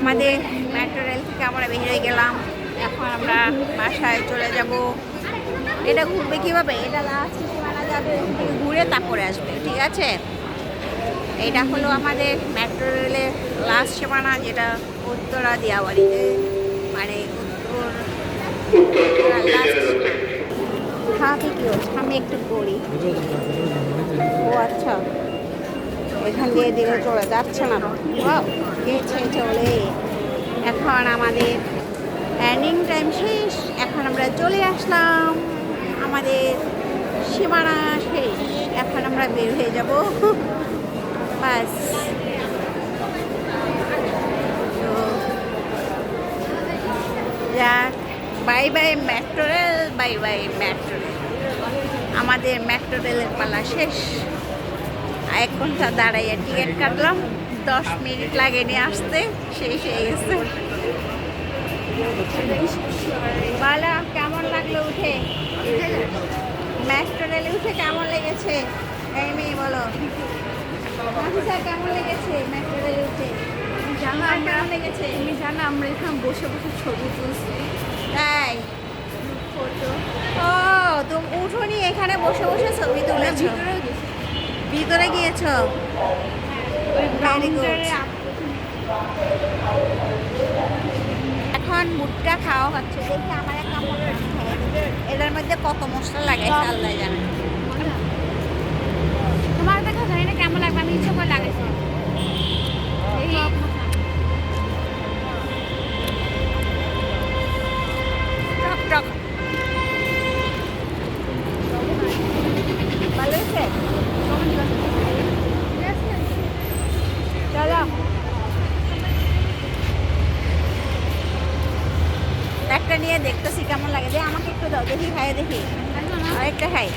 আমাদের metro rail থেকে আমরা বেরিয়ে গেলাম। এখন আমরা বাসায় চলে যাব। এটা ঘুরবে কীভাবে? এটা লাস্ট সীমানা যাবে, ঘুরে তারপরে আসবে, ঠিক আছে? এটা হলো আমাদের মেট্রো রেলের লাস্ট সীমানা, যেটা উত্তরা দিয়াবাড়িতে মানে উত্তর হাতে কি আমি একটু করি ও আচ্ছা। এখান দিয়ে দিলে চলে যাচ্ছে না। গেছে চলে। এখন আমাদের এন্ডিং টাইম শেষ। এখন আমরা চলে আসলাম। আমাদের সীমানা শেষ। এখন আমরা বের হয়ে যাব। বাস। যাক bye bye metro rail bye bye metro rail আমাদের মেট্রো রেলের পালা শেষ। এক ঘণ্টা দাঁড়াইয়া টিকিট কাটলাম। দশ মিনিট লাগেনি আসতে শেষ হয়ে গেছে। বালা কেমন লাগল উঠে? মেট্রো রেলে উঠে কেমন লেগেছে? এই মেয়ে বলো। কেমন লেগেছে মেট্রো রেলে উঠে? জানো কেমন লেগেছে? তুমি জানো আমরা এখানে বসে বসে ছবি তুলছি। তাই? ফটো। ও তুমি উঠোনি এখানে বসে বসে ছবি গেছি ভিতরে গিয়েছো? এখন মুটটা খাওয়া হচ্ছে। দেখি আমার এক কামড় এটার মধ্যে কত মশলা লাগে আল্লাহ জানে একটা নিয়ে দেখতেছি, কেমন লাগে? দে, আমাকে একটু দাও, দেখি খাই দেখি। আরেকটা খাই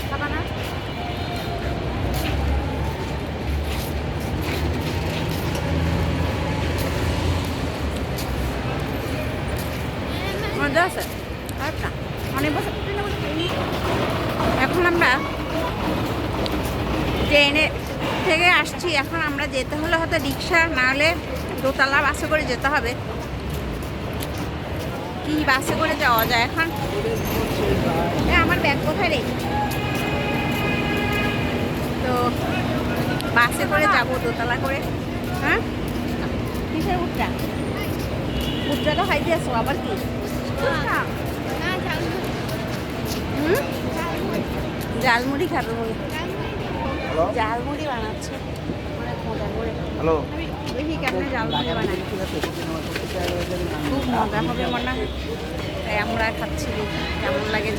অনেক বছর এখন আমরা ট্রেনে থেকে আসছি, এখন আমরা যেতে হলে হয়তো রিক্সা না হলে দোতলা বাসে করে যেতে হবে। কি বাসে করে যাওয়া যায়? এখন আমার ব্যাগ কোথায় রে? তো বাসে করে যাব দোতলা করে। হ্যাঁ? কিসের উঠটা উঠটা তো খাইতে আসো আবার কি? হুম? জালমুড়ি খাবে জালমুড়ি বানাচ্ছে। হ্যালো। দেখি কেমন বানাই খুব মজা হবে মনে তাই আমরা খাচ্ছি। কেমন লাগে?